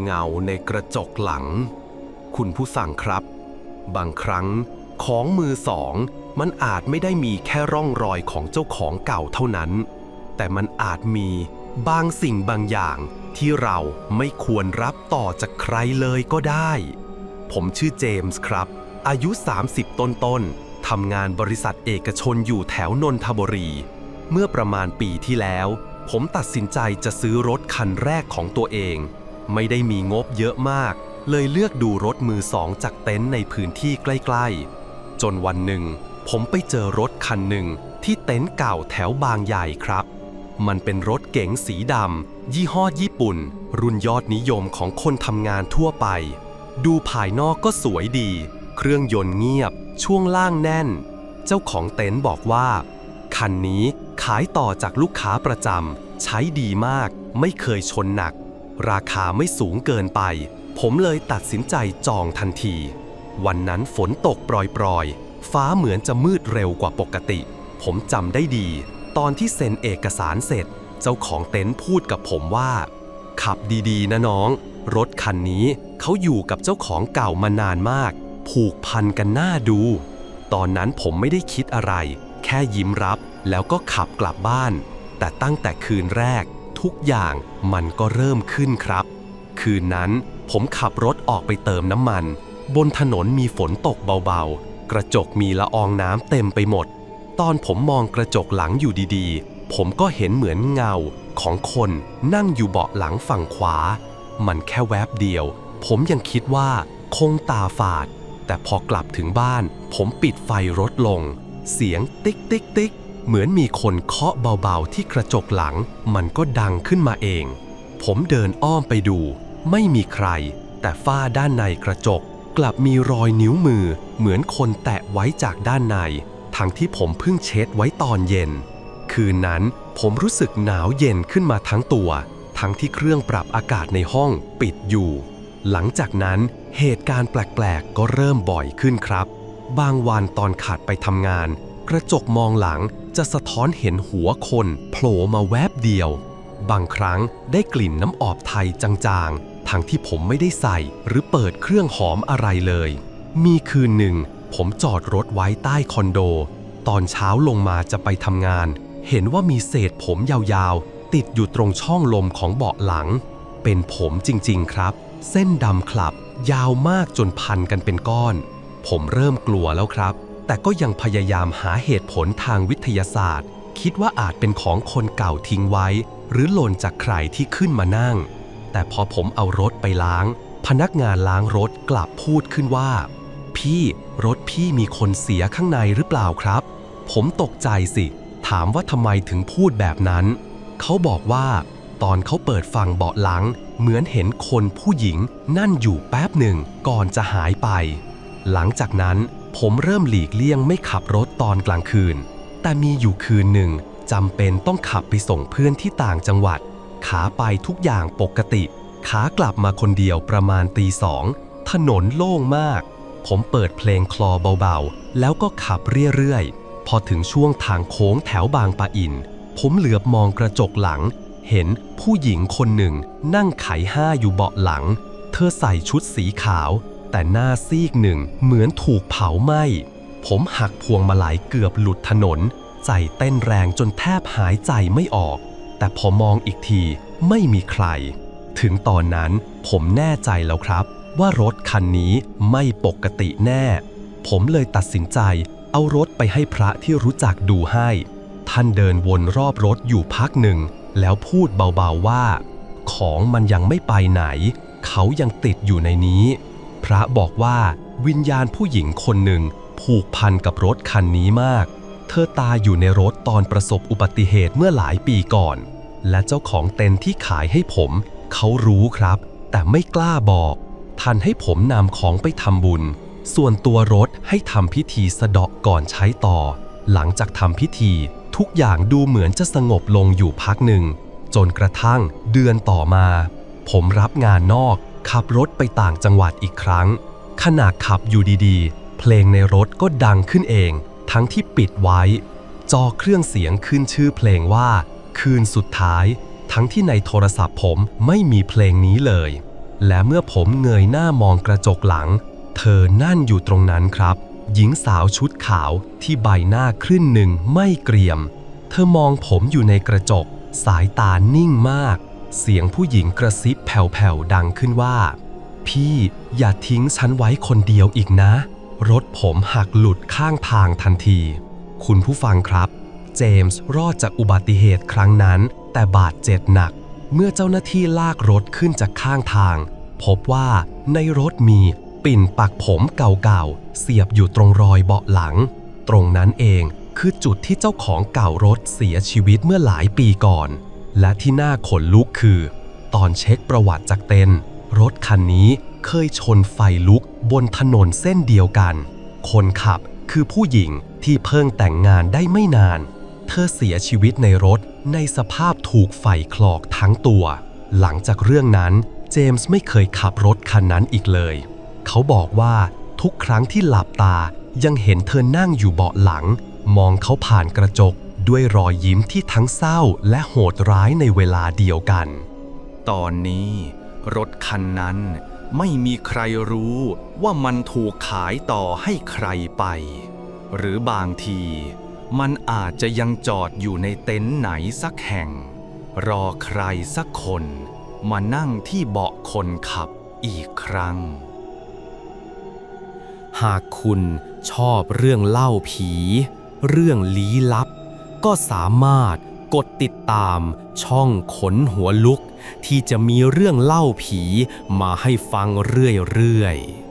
เงาในกระจกหลัง คุณผู้สั่งครับ บางครั้งของมือสอง มันอาจไม่ได้มีแค่ร่องรอยของเจ้าของเก่าเท่านั้น แต่มันอาจมีบางสิ่งบางอย่างที่เราไม่ควรรับต่อจากใครเลยก็ได้ ผมชื่อเจมส์ครับ อายุ 30 ต้นๆทำงานบริษัทเอกชนอยู่แถวนนทบุรี เมื่อประมาณปีที่แล้ว ผมตัดสินใจจะซื้อรถคันแรกของตัวเอง ไม่ได้มีงบเยอะมาก เลยเลือกดูรถมือสองจากเต็นท์ในพื้นที่ใกล้ ๆ จนวันหนึ่ง ผมไปเจอรถคันหนึ่งที่เต็นท์เก่าแถวบางใหญ่ครับ มันเป็นรถเก๋งสีดำยี่ห้อญี่ปุ่น รุ่นยอดนิยมของคนทำงานทั่วไป ดูภายนอกก็สวยดี เครื่องยนต์เงียบ ช่วงล่างแน่น เจ้าของเต็นท์บอกว่า คันนี้ขายต่อจากลูกค้าประจำใช้ดีมาก ไม่เคยชนหนัก ราคาไม่สูงเกินไป ผมเลยตัดสินใจจองทันที วันนั้นฝนตกปรอยๆ ฟ้าเหมือนจะมืดเร็วกว่าปกติ ผมจำได้ดี ตอนที่เซ็นเอกสารเสร็จ เจ้าของเต็นท์พูดกับผมว่า ขับดีๆ นะน้อง รถคันนี้เขาอยู่กับเจ้าของเก่ามานานมาก ผูกพันกันหน้าดู ตอนนั้นผมไม่ได้คิดอะไร แค่ยิ้มรับแล้วก็ขับกลับบ้าน แต่ตั้งแต่คืนแรก ทุกอย่างมันก็เริ่มขึ้นครับ คืนนั้นผมขับรถออกไปเติมน้ำมัน บนถนนมีฝนตกเบาๆ กระจกมีละอองน้ำเต็มไปหมด ตอนผมมองกระจกหลังอยู่ดีๆ ผมก็เห็นเหมือนเงาของคนนั่งอยู่เบาะหลังฝั่งขวา มันแค่แวบเดียว ผมยังคิดว่าคงตาฝาด แต่พอกลับถึงบ้าน ผมปิดไฟรถลง เสียงติ๊กติ๊กติ๊ก เหมือนมีคนเคาะเบาๆที่กระจกหลัง มันก็ดังขึ้นมาเอง ผมเดินอ้อมไปดู ไม่มีใคร แต่ฝ้าด้านในกระจก กลับมีรอยนิ้วมือ เหมือนคนแตะไว้จากด้านใน ทั้งที่ผมเพิ่งเช็ดไว้ตอนเย็น คืนนั้นผมรู้สึกหนาวเย็นขึ้นมาทั้งตัว ทั้งที่เครื่องปรับอากาศในห้องปิดอยู่ หลังจากนั้นเหตุการณ์แปลกๆ ก็เริ่มบ่อยขึ้นครับ บางวันตอนขาดไปทำงาน กระจกมองหลังจะสะท้อนเห็นหัวคนโผล่มาแวบเดียว บางครั้งได้กลิ่นน้ำออบไทยจางๆ ทั้งที่ผมไม่ได้ใส่หรือเปิดเครื่องหอมอะไรเลย มีคืนหนึ่ง ผมจอดรถไว้ใต้คอนโด ตอนเช้าลงมาจะไปทำงาน เห็นว่ามีเศษผมยาวๆ ติดอยู่ตรงช่องลมของเบาะหลัง เป็นผมจริงๆครับ เส้นดำคลับ ยาวมากจนพันกันเป็นก้อน ผมเริ่มกลัวแล้วครับ แต่ก็ยังพยายามหาเหตุผลทางวิทยาศาสตร์ คิดว่าอาจเป็นของคนเก่าทิ้งไว้ หรือหล่นจากใครที่ขึ้นมานั่ง แต่พอผมเอารถไปล้าง พนักงานล้างรถกลับพูดขึ้นว่า พี่รถพี่มีคนเสียข้างในหรือเปล่าครับ ผมตกใจสิ ถามว่าทำไมถึงพูดแบบนั้น เขาบอกว่า ตอนเขาเปิดฟังเบาะหลัง เหมือนเห็นคนผู้หญิงนั่นอยู่แป๊บหนึ่งก่อนจะหายไป หลังจากนั้น ผมเริ่มหลีกเลี่ยงไม่ขับรถตอนกลางคืน แต่มีอยู่คืนหนึ่งจำเป็นต้องขับไปส่งเพื่อนที่ต่างจังหวัด ขาไปทุกอย่างปกติ ขากลับมาคนเดียวประมาณตีสอง ถนนโล่งมาก ผมเปิดเพลงคลอเบาๆ แล้วก็ขับเรื่อยๆ พอถึงช่วงทางโค้งแถวบางปะอิน ผมเหลือบมองกระจกหลัง เห็นผู้หญิงคนหนึ่งนั่งไขห้าอยู่เบาะหลัง เธอใส่ชุดสีขาว แต่หน้าซีกหนึ่งเหมือนถูกเผาไหม้ผมหักพวงมาลัยเกือบหลุดถนน ใจเต้นแรงจนแทบหายใจไม่ออก แต่พอมองอีกทีไม่มีใคร ถึงตอนนั้นผมแน่ใจแล้วครับ ว่ารถคันนี้ไม่ปกติแน่ ผมเลยตัดสินใจ เอารถไปให้พระที่รู้จักดูให้ ท่านเดินวนรอบรถอยู่พักหนึ่ง แล้วพูดเบาๆว่า ของมันยังไม่ไปไหน เขายังติดอยู่ในนี้ พระบอกว่าวิญญาณผู้หญิงคนหนึ่งผูกพันกับรถคันนี้มาก เธอตายอยู่ในรถตอนประสบอุบัติเหตุเมื่อหลายปีก่อน และเจ้าของเต็นท์ที่ขายให้ผม เขารู้ครับ แต่ไม่กล้าบอกท่านให้ผมนำของไปทำบุญ ส่วนตัวรถให้ทำพิธีสะเดาะก่อนใช้ต่อ หลังจากทำพิธี ทุกอย่างดูเหมือนจะสงบลงอยู่พักหนึ่ง จนกระทั่งเดือนต่อมา ผมรับงานนอก ขับรถไปต่างจังหวัดอีกครั้ง ขณะขับอยู่ดีๆ เพลงในรถก็ดังขึ้นเอง ทั้งที่ปิดไว้ จอเครื่องเสียงขึ้นชื่อเพลงว่า คืนสุดท้าย ทั้งที่ในโทรศัพท์ผมไม่มีเพลงนี้เลย และเมื่อผมเงยหน้ามองกระจกหลัง เธอนั่นอยู่ตรงนั้นครับ หญิงสาวชุดขาวที่ใบหน้าครึ่งหนึ่งไม่เกรียม เธอมองผมอยู่ในกระจก สายตานิ่งมาก เสียงผู้หญิงกระซิบแผ่วๆดังขึ้นว่า พี่อย่าทิ้งฉันไว้คนเดียวอีกนะ รถผมหักหลุดข้างทางทันที คุณผู้ฟังครับ เจมส์รอดจากอุบัติเหตุครั้งนั้น แต่บาดเจ็บหนัก เมื่อเจ้าหน้าที่ลากรถขึ้นจากข้างทาง พบว่าในรถมีปิ่นปักผมเก่าๆ เสียบอยู่ตรงรอยเบาะหลัง ตรงนั้นเองคือจุดที่เจ้าของเก่ารถเสียชีวิตเมื่อหลายปีก่อน และที่น่าขนลุกคือ ตอนเช็คประวัติจากเต็นรถคันนี้เคยชนไฟลุกบนถนนเส้นเดียวกัน คนขับคือผู้หญิงที่เพิ่งแต่งงานได้ไม่นาน เธอเสียชีวิตในรถในสภาพถูกไฟคลอกทั้งตัว หลังจากเรื่องนั้น เจมส์ไม่เคยขับรถคันนั้นอีกเลย เขาบอกว่าทุกครั้งที่หลับตายังเห็นเธอนั่งอยู่เบาะหลัง มองเขาผ่านกระจก ด้วยรอยยิ้มที่ทั้งเศร้าและโหดร้ายในเวลาเดียวกัน ตอนนี้รถคันนั้นไม่มีใครรู้ว่ามันถูกขายต่อให้ใครไป หรือบางที มันอาจจะยังจอดอยู่ในเต็นท์ไหนสักแห่ง รอใครสักคน มานั่งที่เบาะคนขับอีกครั้ง หากคุณชอบเรื่องเล่าผี เรื่องลี้ลับ ก็สามารถกดติดตามช่องขนหัวลุก ที่จะมีเรื่องเล่าผีมาให้ฟังเรื่อยๆ